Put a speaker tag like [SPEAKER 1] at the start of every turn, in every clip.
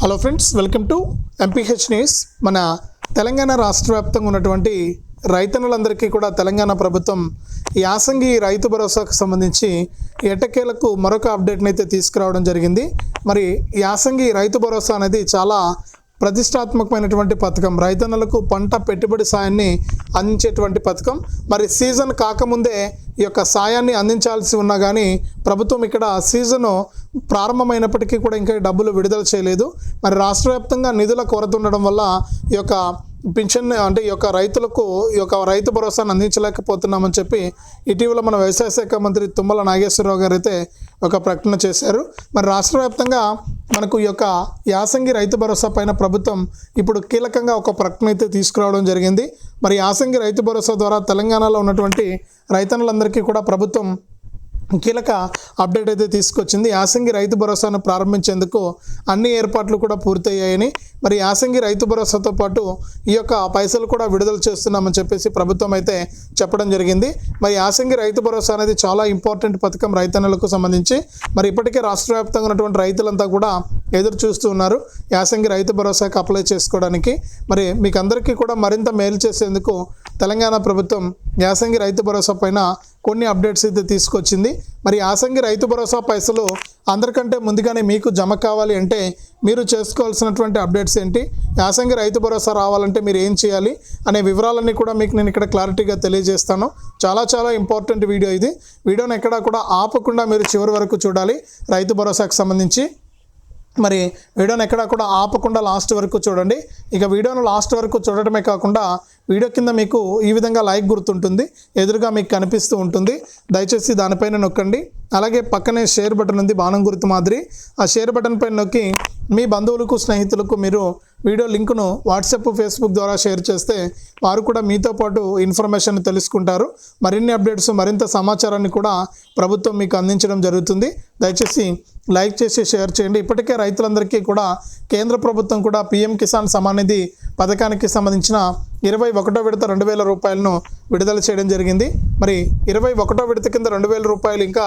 [SPEAKER 1] Hello friends welcome to MPH news మన తెలంగాణ రాష్ట్ర వ్యాప్తంగా ఉన్నటువంటి రైతన్నులందరికీ కూడా తెలంగాణ ప్రభుత్వం యాసంగి రైతు భరోసాకు సంబంధించి ఎటకేలకు మరొక అప్డేట్ని అయితే తీసుకురావడం జరిగింది. మరి యాసంగి రైతు భరోసా అనేది చాలా ప్రతిష్టాత్మకమైనటువంటి పథకం. రైతన్నలకు పంట పెట్టుబడి సాయాన్ని అందించేటువంటి పథకం. మరి సీజన్ కాకముందే ఈ యొక్క సాయాన్ని అందించాల్సి ఉన్నా కానీ ప్రభుత్వం ఇక్కడ సీజను ప్రారంభమైనప్పటికీ కూడా ఇంకా డబ్బులు విడుదల చేయలేదు. మరి రాష్ట్ర వ్యాప్తంగా నిధుల కొరత ఉండడం వల్ల ఈ యొక్క పింఛన్ అంటే ఈ యొక్క రైతులకు ఈ యొక్క రైతు భరోసాను అందించలేకపోతున్నామని చెప్పి ఇటీవల మన వ్యవసాయ శాఖ మంత్రి తుమ్మల నాగేశ్వరరావు గారు అయితే ఒక ప్రకటన చేశారు. మరి రాష్ట్ర వ్యాప్తంగా మనకు ఈ యొక్క యాసంగి రైతు భరోసా పైన ప్రభుత్వం ఇప్పుడు కీలకంగా ఒక ప్రకటన అయితే తీసుకురావడం జరిగింది. మరి యాసంగి రైతు భరోసా ద్వారా తెలంగాణలో ఉన్నటువంటి రైతన్నులందరికీ కూడా ప్రభుత్వం కీలక అప్డేట్ అయితే తీసుకొచ్చింది. యాసంగి రైతు భరోసాను ప్రారంభించేందుకు అన్ని ఏర్పాట్లు కూడా పూర్తయ్యాయని మరి యాసంగి రైతు భరోసాతో పాటు ఈ యొక్క పైసలు కూడా విడుదల చేస్తున్నామని చెప్పేసి ప్రభుత్వం అయితే చెప్పడం జరిగింది. మరి యాసంగి రైతు భరోసా అనేది చాలా ఇంపార్టెంట్ పథకం రైతన్నలకు సంబంధించి. మరి ఇప్పటికే రాష్ట్ర వ్యాప్తంగా ఉన్నటువంటి రైతులంతా కూడా ఎదురు చూస్తూ ఉన్నారు. యాసంగి రైతు భరోసాకు అప్లై చేసుకోవడానికి. మరి మీకు అందరికీ కూడా మరింత మేలు చేసేందుకు తెలంగాణ ప్రభుత్వం యాసంగి రైతు భరోసా పైన కొన్ని అప్డేట్స్ అయితే తీసుకొచ్చింది. మరి యాసంగి రైతు భరోసా పైసలు అందరికంటే ముందుగానే మీకు జమ కావాలి అంటే మీరు చేసుకోవాల్సినటువంటి అప్డేట్స్ ఏంటి? యాసంగి రైతు భరోసా రావాలంటే మీరు ఏం చేయాలి? అనే వివరాలన్నీ కూడా మీకు నేను ఇక్కడ క్లారిటీగా తెలియజేస్తాను. చాలా చాలా ఇంపార్టెంట్ వీడియో ఇది. వీడియోని ఎక్కడా కూడా ఆపకుండా మీరు చివరి వరకు చూడాలి. రైతు భరోసాకు సంబంధించి మరి వీడియోని ఎక్కడ కూడా ఆపకుండా లాస్ట్ వరకు చూడండి. ఇక వీడియోను లాస్ట్ వరకు చూడటమే కాకుండా వీడియో కింద మీకు ఈ విధంగా లైక్ గుర్తుంటుంది ఎదురుగా మీకు కనిపిస్తూ ఉంటుంది. దయచేసి దానిపైన నొక్కండి. అలాగే పక్కనే షేర్ బటన్ ఉంది బాణం గుర్తు మాదిరి. ఆ షేర్ బటన్ పైన నొక్కి మీ బంధువులకు స్నేహితులకు మీరు వీడియో లింకును వాట్సాప్ ఫేస్బుక్ ద్వారా షేర్ చేస్తే వారు కూడా మీతో పాటు ఇన్ఫర్మేషన్ తెలుసుకుంటారు. మరిన్ని అప్డేట్స్ మరింత సమాచారాన్ని కూడా ప్రభుత్వం మీకు అందించడం జరుగుతుంది. దయచేసి లైక్ చేసి షేర్ చేయండి. ఇప్పటికే రైతులందరికీ కూడా కేంద్ర ప్రభుత్వం కూడా పీఎం కిసాన్ సమానిధి పథకానికి సంబంధించిన ఇరవై ఒకటో విడత రెండు వేల రూపాయలను విడుదల చేయడం జరిగింది. మరి ఇరవై ఒకటో విడత కింద రెండు వేల రూపాయలు ఇంకా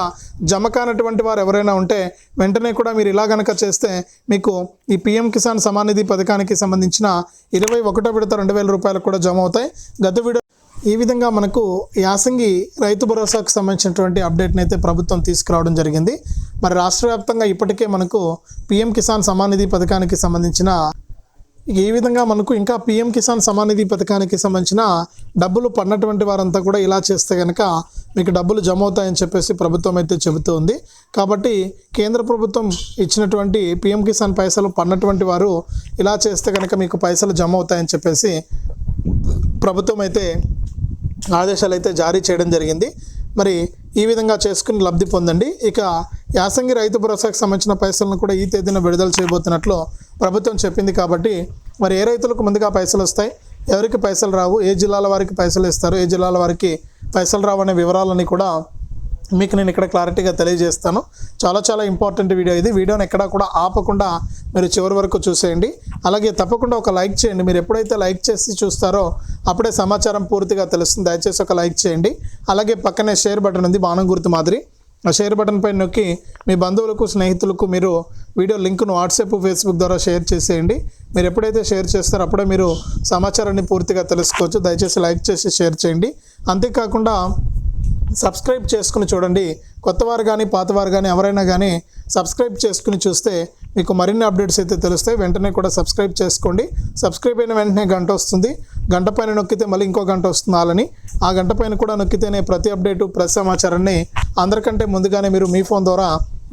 [SPEAKER 1] జమ కానటువంటి వారు ఎవరైనా ఉంటే వెంటనే కూడా మీరు ఇలా గనక చేస్తే మీకు ఈ పీఎం కిసాన్ సమానిధి పథకానికి సంబంధించిన ఇరవై ఒకటో విడత రెండు వేల రూపాయలు కూడా జమ అవుతాయి. గత వీడియో ఈ విధంగా మనకు యాసంగి రైతు భరోసాకు సంబంధించినటువంటి అప్డేట్ని అయితే ప్రభుత్వం తీసుకురావడం జరిగింది. మరి రాష్ట్ర వ్యాప్తంగా ఇప్పటికే మనకు పీఎం కిసాన్ సమానిధి పథకానికి సంబంధించిన ఈ విధంగా మనకు ఇంకా పీఎం కిసాన్ సమానిధి పథకానికి సంబంధించిన డబ్బులు పడినటువంటి వారంతా కూడా ఇలా చేస్తే కనుక మీకు డబ్బులు జమ అవుతాయని చెప్పేసి ప్రభుత్వం అయితే చెబుతూ ఉంది కాబట్టి కేంద్ర ప్రభుత్వం ఇచ్చినటువంటి పీఎం కిసాన్ పైసలు పడినటువంటి వారు ఇలా చేస్తే కనుక మీకు పైసలు జమ అవుతాయని చెప్పేసి ప్రభుత్వం అయితే ఆదేశాలు అయితే జారీ చేయడం జరిగింది. మరి ఈ విధంగా చేసుకుని లబ్ధి పొందండి. ఇక యాసంగి రైతు భరోసాకు సంబంధించిన పైసలను కూడా ఈ తేదీన విడుదల చేయబోతున్నట్లు ప్రభుత్వం చెప్పింది కాబట్టి మరి ఏ రైతులకు ముందుగా పైసలు వస్తాయి? ఎవరికి పైసలు రావు? ఏ జిల్లాల వారికి పైసలు ఇస్తారు? ఏ జిల్లాల వారికి పైసలు రావు అనే వివరాలని కూడా మీకు నేను ఇక్కడ క్లారిటీగా తెలియజేస్తాను. చాలా చాలా ఇంపార్టెంట్ వీడియో ఇది. వీడియోని ఎక్కడా కూడా ఆపకుండా మీరు చివరి వరకు చూసేయండి. అలాగే తప్పకుండా ఒక లైక్ చేయండి. మీరు ఎప్పుడైతే లైక్ చేసి చూస్తారో అప్పుడే సమాచారం పూర్తిగా తెలుస్తుంది. దయచేసి ఒక లైక్ చేయండి. అలాగే పక్కనే షేర్ బటన్ ఉంది బాణం గుర్తు మాదిరి. ఆ షేర్ బటన్ పై నొక్కి మీ బంధువులకు స్నేహితులకు మీరు వీడియో లింక్ను వాట్సాప్ ఫేస్బుక్ ద్వారా షేర్ చేసేయండి. మీరు ఎప్పుడైతే షేర్ చేస్తారో అప్పుడే మీరు సమాచారాన్ని పూర్తిగా తెలుసుకోవచ్చు. దయచేసి లైక్ చేసి షేర్ చేయండి. అంతేకాకుండా సబ్స్క్రైబ్ చేసుకుని చూడండి. కొత్తవారు కానీ పాతవారు కానీ ఎవరైనా కానీ సబ్స్క్రైబ్ చేసుకుని చూస్తే మీకు మరిన్ని అప్డేట్స్ అయితే తెలుస్తాయి. వెంటనే కూడా సబ్స్క్రైబ్ చేసుకోండి. సబ్స్క్రైబ్ అయిన వెంటనే గంట వస్తుంది. గంట పైన నొక్కితే మళ్ళీ ఇంకో గంట వస్తుంది ఆ గంట పైన కూడా నొక్కితేనే ప్రతి అప్డేటు ప్రతి సమాచారాన్ని అందరికంటే ముందుగానే మీరు మీ ఫోన్ ద్వారా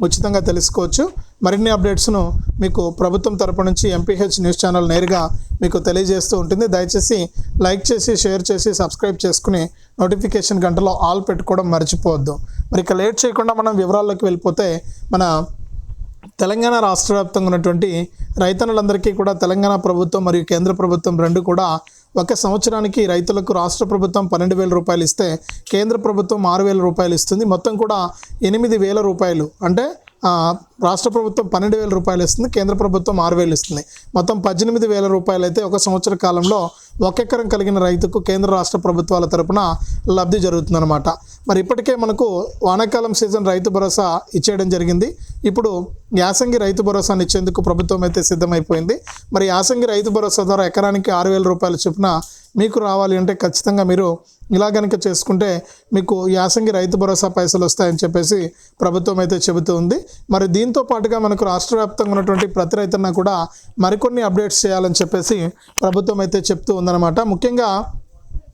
[SPEAKER 1] ఉచితంగా తెలుసుకోవచ్చు. మరిన్ని అప్డేట్స్ను మీకు ప్రభుత్వం తరపు నుంచి ఎంపీహెచ్ న్యూస్ ఛానల్ నేరుగా మీకు తెలియజేస్తూ ఉంటుంది. దయచేసి లైక్ చేసి షేర్ చేసి సబ్స్క్రైబ్ చేసుకుని నోటిఫికేషన్ గంటలో ఆల్ పెట్టుకోవడం మర్చిపోవద్దు. మరి ఇక లేట్ చేయకుండా మనం వివరాల్లోకి వెళ్ళిపోతే మన తెలంగాణ రాష్ట్ర వ్యాప్తంగా ఉన్నటువంటి రైతన్నులందరికీ కూడా తెలంగాణ ప్రభుత్వం మరియు కేంద్ర ప్రభుత్వం రెండు కూడా ఒక సంవత్సరానికి రైతులకు రాష్ట్ర ప్రభుత్వం పన్నెండు వేల రూపాయలు ఇస్తే కేంద్ర ప్రభుత్వం ఆరు వేల రూపాయలు ఇస్తుంది. మొత్తం కూడా ఎనిమిది వేల రూపాయలు. అంటే రాష్ట్ర ప్రభుత్వం పన్నెండు వేల రూపాయలు ఇస్తుంది కేంద్ర ప్రభుత్వం ఆరు వేలు ఇస్తుంది. మొత్తం పద్దెనిమిది వేల రూపాయలు అయితే ఒక సంవత్సర కాలంలో ఒక ఎకరం కలిగిన రైతుకు కేంద్ర రాష్ట్ర ప్రభుత్వాల తరపున లబ్ధి జరుగుతుందన్నమాట. మరి ఇప్పటికే మనకు వానాకాలం సీజన్ రైతు భరోసా ఇచ్చేయడం జరిగింది. ఇప్పుడు యాసంగి రైతు భరోసాను ఇచ్చేందుకు ప్రభుత్వం అయితే సిద్ధమైపోయింది. మరి యాసంగి రైతు భరోసా ద్వారా ఎకరానికి ఆరు వేల రూపాయల చొప్పున మీకు రావాలి అంటే ఖచ్చితంగా మీరు ఇలా కనుక చేసుకుంటే మీకు యాసంగి రైతు భరోసా పైసలు వస్తాయని చెప్పేసి ప్రభుత్వం అయితే చెబుతూ ఉంది. మరి దీంతో పాటుగా మనకు రాష్ట్ర వ్యాప్తంగా ఉన్నటువంటి ప్రతి రైతన్న కూడా మరికొన్ని అప్డేట్స్ చేయాలని చెప్పేసి ప్రభుత్వం అయితే చెప్తూ ఉందన్నమాట. ముఖ్యంగా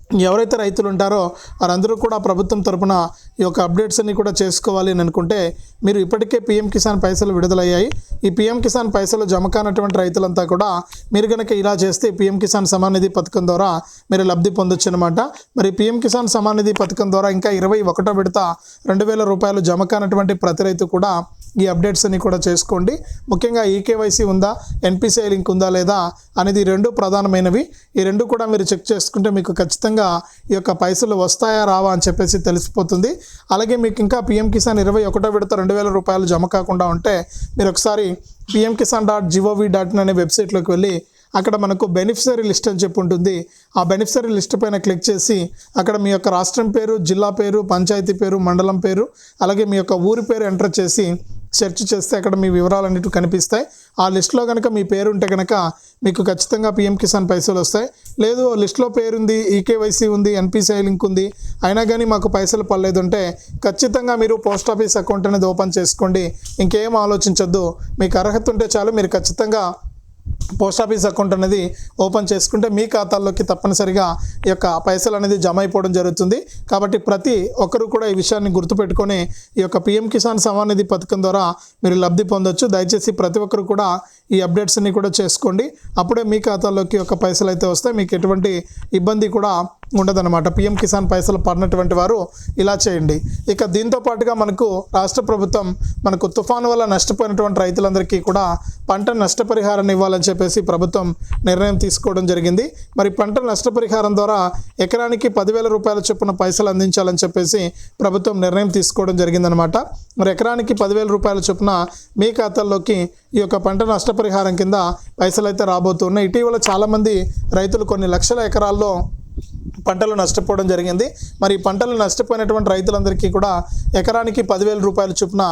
[SPEAKER 1] ఎవరైతే రైతులు ఉంటారో వారందరూ కూడా ప్రభుత్వం తరపున ఈ యొక్క అప్డేట్స్ అన్ని కూడా చేసుకోవాలి అని అనుకుంటే మీరు ఇప్పటికే పీఎం కిసాన్ పైసలు విడుదలయ్యాయి. ఈ పీఎం కిసాన్ పైసలు జమ కానటువంటి రైతులంతా కూడా మీరు కనుక ఇలా చేస్తే పీఎం కిసాన్ సమాన్ నిధి పథకం ద్వారా మీరు లబ్ధి పొందొచ్చు అనమాట మరి పీఎం కిసాన్ సమాన్ నిధి పథకం ద్వారా ఇంకా ఇరవై ఒకటో విడత రెండు వేల రూపాయలు జమ కానటువంటి ప్రతి రైతు కూడా ఈ అప్డేట్స్ అన్ని కూడా చేసుకోండి. ముఖ్యంగా ఈకేవైసీ ఉందా ఎన్పిసిఐ లింక్ ఉందా లేదా అనేది రెండు ప్రధానమైనవి. ఈ రెండు కూడా మీరు చెక్ చేసుకుంటే మీకు ఖచ్చితంగా ఈ యొక్క పైసలు వస్తాయా రావా అని చెప్పేసి తెలిసిపోతుంది. అలాగే మీకు ఇంకా పిఎం కిసాన్ ఇరవై ఒకటో విడత రెండు వేల రూపాయలు జమ కాకుండా ఉంటే మీరు ఒకసారి PM Kisan dot G O V dot in అనే వెబ్సైట్లోకి వెళ్ళి అక్కడ మనకు బెనిఫిషరీ లిస్ట్ అని చెప్పి ఉంటుంది. ఆ బెనిఫిషరీ లిస్ట్ పైన క్లిక్ చేసి అక్కడ మీ యొక్క రాష్ట్రం పేరు జిల్లా పేరు పంచాయతీ పేరు మండలం పేరు అలాగే మీ యొక్క ఊరి పేరు ఎంటర్ చేసి సెర్చ్ చేస్తే అక్కడ మీ వివరాలన్నిటి కనిపిస్తాయి. ఆ లిస్ట్లో కనుక మీ పేరు ఉంటే కనుక మీకు ఖచ్చితంగా పిఎం కిసాన్ పైసలు వస్తాయి. లేదు లిస్ట్లో పేరుంది ఈకేవైసీ ఉంది ఎన్పిసిఐ లింక్ ఉంది అయినా కానీ మాకు పైసలు పడలేదు అంటే ఖచ్చితంగా మీరు పోస్ట్ ఆఫీస్ అకౌంట్ అనేది ఓపెన్ చేసుకోండి. ఇంకేం ఆలోచించొద్దు. మీకు అర్హత ఉంటే చాలు మీరు ఖచ్చితంగా పోస్ట్ ఆఫీస్ అకౌంట్ అనేది ఓపెన్ చేసుకుంటే మీ ఖాతాల్లోకి తప్పనిసరిగా ఈ యొక్క పైసలు అనేది జమ అయిపోవడం జరుగుతుంది. కాబట్టి ప్రతి ఒక్కరు కూడా ఈ విషయాన్ని గుర్తుపెట్టుకొని ఈ యొక్క పిఎం కిసాన్ సమాన్ నిధి పథకం ద్వారా మీరు లబ్ధి పొందొచ్చు. దయచేసి ప్రతి ఒక్కరు కూడా ఈ అప్డేట్స్ని కూడా చేసుకోండి. అప్పుడే మీ ఖాతాలోకి ఒక పైసలు అయితే వస్తాయి. మీకు ఎటువంటి ఇబ్బంది కూడా ఉండదన్నమాట. పిఎం కిసాన్ పైసలు పడినటువంటి వారు ఇలా చేయండి. ఇక దీంతో పాటుగా మనకు రాష్ట్ర ప్రభుత్వం మనకు తుఫాను వల్ల నష్టపోయినటువంటి రైతులందరికీ కూడా పంట నష్టపరిహారాన్ని ఇవ్వాలని చెప్పేసి ప్రభుత్వం నిర్ణయం తీసుకోవడం జరిగింది. మరి పంట నష్టపరిహారం ద్వారా ఎకరానికి పదివేల రూపాయల చొప్పున పైసలు అందించాలని చెప్పేసి ప్రభుత్వం నిర్ణయం తీసుకోవడం జరిగిందనమాట మరి ఎకరానికి పదివేల రూపాయల చొప్పున మీ ఖాతాల్లోకి ఈ యొక్క పంట నష్టపరిహారం కింద పైసలు అయితే రాబోతున్నాయి. ఇటీవల చాలామంది రైతులు కొన్ని లక్షల ఎకరాల్లో పంటలు నష్టపోవడం జరిగింది. మరి పంటలు నష్టపోయినటువంటి రైతులందరికీ కూడా ఎకరానికి పదివేల రూపాయల చొప్పున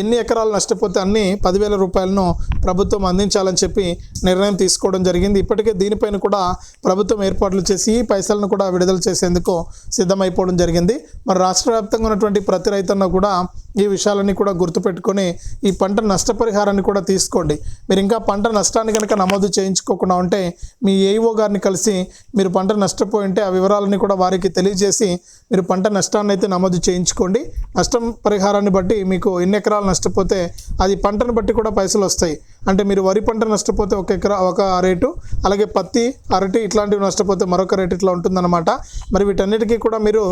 [SPEAKER 1] ఎన్ని ఎకరాలు నష్టపోతే అన్ని పదివేల రూపాయలను ప్రభుత్వం అందించాలని చెప్పి నిర్ణయం తీసుకోవడం జరిగింది. ఇప్పటికే దీనిపైన కూడా ప్రభుత్వం ఏర్పాట్లు చేసి ఈ పైసలను కూడా విడుదల చేసేందుకు సిద్ధమైపోవడం జరిగింది. మరి రాష్ట్ర వ్యాప్తంగా ఉన్నటువంటి ప్రతి రైతన్న కూడా ఈ విషయాలన్నీ కూడా గుర్తుపెట్టుకొని ఈ పంట నష్టపరిహారాన్ని కూడా తీసుకోండి. మీరు ఇంకా పంట నష్టాన్ని కనుక నమోదు చేయించుకోకుండా ఉంటే మీ ఏఈఓ గారిని కలిసి మీరు పంట నష్టపోయి ఉంటే ఆ వివరాలని కూడా వారికి తెలియజేసి మీరు పంట నష్టాన్ని అయితే నమోదు చేయించుకోండి. నష్టం పరిహారాన్ని బట్టి మీకు ఎన్ని ఎకరాలు నష్టపోతే అది పంటను బట్టి కూడా పైసలు వస్తాయి. అంటే మీరు వరి పంట నష్టపోతే ఒక ఎకరా ఒక రేటు అలాగే పత్తి అరటి ఇట్లాంటివి నష్టపోతే మరొక రేటు ఇట్లా ఉంటుందన్నమాట. మరి వీటన్నిటికీ కూడా మీరు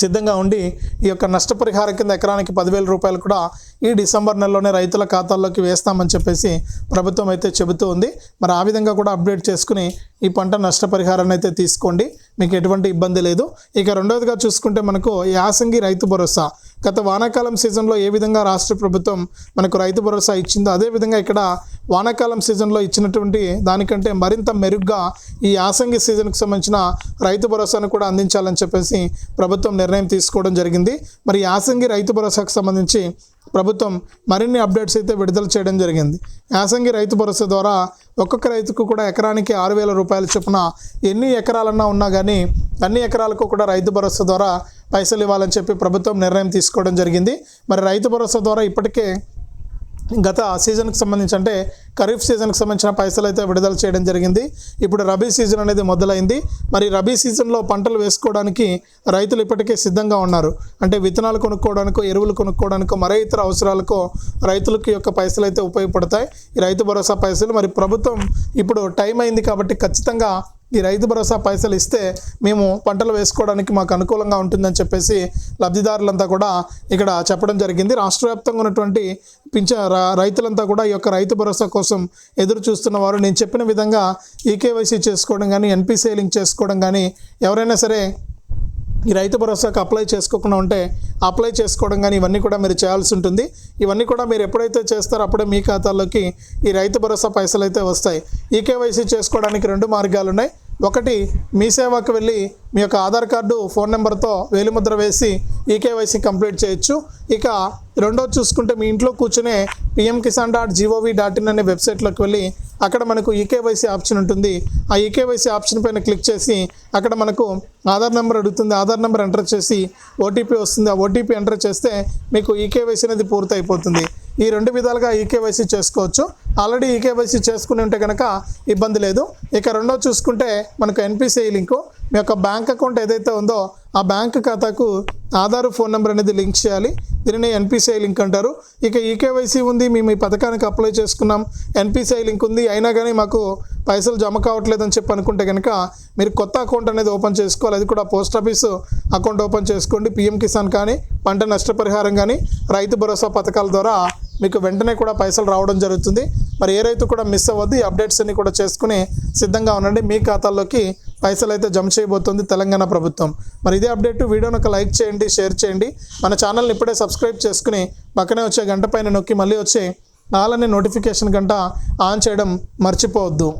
[SPEAKER 1] సిద్ధంగా ఉండి ఈ యొక్క నష్టపరిహారం కింద ఎకరానికి పదివేల రూపాయలు కూడా ఈ డిసెంబర్ నెలలోనే రైతుల ఖాతాల్లోకి వేస్తామని చెప్పేసి ప్రభుత్వం అయితే చెబుతూ ఉంది. మరి ఆ విధంగా కూడా అప్డేట్ చేసుకుని ఈ పంట నష్టపరిహారాన్ని అయితే తీసుకోండి. మీకు ఎటువంటి ఇబ్బంది లేదు. ఇక రెండవదిగా చూసుకుంటే మనకు యాసంగి రైతు భరోసా. గత వానాకాలం సీజన్లో ఏ విధంగా రాష్ట్ర ప్రభుత్వం మనకు రైతు భరోసా ఇచ్చిందో అదేవిధంగా ఇక్కడ వానాకాలం సీజన్లో ఇచ్చినటువంటి దానికంటే మరింత మెరుగ్గా ఈ యాసంగి సీజన్కు సంబంధించిన రైతు భరోసాను కూడా అందించాలని చెప్పేసి ప్రభుత్వం నిర్ణయం తీసుకోవడం జరిగింది. మరి యాసంగి రైతు భరోసాకు సంబంధించి ప్రభుత్వం మరిన్ని అప్డేట్స్ అయితే విడుదల చేయడం జరిగింది. యాసంగి రైతు భరోసా ద్వారా ఒక్కొక్క రైతుకు కూడా ఎకరానికి ఆరు వేల రూపాయల చొప్పున ఎన్ని ఎకరాలన్నా ఉన్నా కానీ అన్ని ఎకరాలకు కూడా రైతు భరోసా ద్వారా పైసలు ఇవ్వాలని చెప్పి ప్రభుత్వం నిర్ణయం తీసుకోవడం జరిగింది. మరి రైతు భరోసా ద్వారా ఇప్పటికే గత సీజన్కి సంబంధించి అంటే ఖరీఫ్ సీజన్కి సంబంధించిన పైసలు అయితే విడుదల చేయడం జరిగింది. ఇప్పుడు రబీ సీజన్ అనేది మొదలైంది. మరి రబీ సీజన్లో పంటలు వేసుకోవడానికి రైతులు ఇప్పటికే సిద్ధంగా ఉన్నారు. అంటే విత్తనాలు కొనుక్కోవడానికో ఎరువులు కొనుక్కోవడానికో మరే ఇతర అవసరాలకో రైతులకి యొక్క పైసలు అయితే ఉపయోగపడతాయి. ఈ రైతు భరోసా పైసలు. మరి ప్రభుత్వం ఇప్పుడు టైం అయింది కాబట్టి ఖచ్చితంగా ఈ రైతు భరోసా పైసలు ఇస్తే మేము పంటలు వేసుకోవడానికి మాకు అనుకూలంగా ఉంటుందని చెప్పేసి లబ్ధిదారులంతా కూడా ఇక్కడ చెప్పడం జరిగింది. రాష్ట్ర వ్యాప్తంగా ఉన్నటువంటి పింఛ రైతులంతా కూడా ఈ యొక్క రైతు భరోసా కోసం ఎదురు చూస్తున్న వారు. నేను చెప్పిన విధంగా ఈకేవైసీ చేసుకోవడం కానీ ఎన్పిసిఐ లింక్ చేసుకోవడం కానీ ఎవరైనా సరే ఈ రైతు భరోసాకు అప్లై చేసుకోకుండా ఉంటే అప్లై చేసుకోవడం కానీ ఇవన్నీ కూడా మీరు చేయాల్సి ఉంటుంది. ఇవన్నీ కూడా మీరు ఎప్పుడైతే చేస్తారో అప్పుడే మీ ఖాతాల్లోకి ఈ రైతు భరోసా పైసలు అయితే వస్తాయి. ఈ కేవైసీ చేసుకోవడానికి రెండు మార్గాలు ఉన్నాయి ఒకటి మీ సేవకు వెళ్ళి మీ యొక్క ఆధార్ కార్డు ఫోన్ నెంబర్తో వేలిముద్ర వేసి ఈకేవైసీ కంప్లీట్ చేయొచ్చు. ఇక రెండోది చూసుకుంటే మీ ఇంట్లో కూర్చునే PM Kisan dot G O V dot in అనే వెబ్సైట్లోకి వెళ్ళి అక్కడ మనకు ఈకేవైసీ ఆప్షన్ ఉంటుంది. ఆ ఈకేవైసీ ఆప్షన్ పైన క్లిక్ చేసి అక్కడ మనకు ఆధార్ నెంబర్ అడుగుతుంది. ఆధార్ నెంబర్ ఎంటర్ చేసి ఓటీపీ వస్తుంది. ఆ ఓటీపీ ఎంటర్ చేస్తే మీకు ఈకేవైసీ అనేది పూర్తయిపోతుంది. ఈ రెండు విధాలుగా ఈకేవైసీ చేసుకోవచ్చు. ఆల్రెడీ ఈకేవైసీ చేసుకుని ఉంటే కనుక ఇబ్బంది లేదు. ఇక రెండో చూసుకుంటే మనకు ఎన్పిసిఐ లింకు. మీ యొక్క బ్యాంక్ అకౌంట్ ఏదైతే ఉందో ఆ బ్యాంక్ ఖాతాకు ఆధార్ ఫోన్ నెంబర్ అనేది లింక్ చేయాలి. దీనిని ఎన్పిసిఐ లింక్ అంటారు. ఇక ఈకేవైసీ ఉంది మేము ఈ పథకానికి అప్లై చేసుకున్నాం. ఎన్పిసిఐ లింక్ ఉంది అయినా కానీ మాకు పైసలు జమ కావట్లేదని చెప్పి అనుకుంటే కనుక మీరు కొత్త అకౌంట్ అనేది ఓపెన్ చేసుకోవాలి. అది కూడా పోస్ట్ ఆఫీస్ అకౌంట్ ఓపెన్ చేసుకోండి. పిఎం కిసాన్ కానీ పంట నష్టపరిహారం కానీ రైతు భరోసా పథకాల ద్వారా మీకు వెంటనే కూడా పైసలు రావడం జరుగుతుంది. మరి ఏ రైతు కూడా మిస్ అవ్వద్దు. ఈ అప్డేట్స్ అన్ని కూడా చేసుకుని సిద్ధంగా ఉండండి. మీ ఖాతాల్లోకి పైసలు అయితే జమ చేయబోతుంది తెలంగాణ ప్రభుత్వం. మరి ఇదే అప్డేట్ వీడియోని ఒక లైక్ చేయండి షేర్ చేయండి. మన ఛానల్ని ఇప్పుడే సబ్స్క్రైబ్ చేసుకుని పక్కనే వచ్చే గంట పైన నొక్కి మళ్ళీ వచ్చే ఆల్ నోటిఫికేషన్ గంట ఆన్ చేయడం మర్చిపోవద్దు.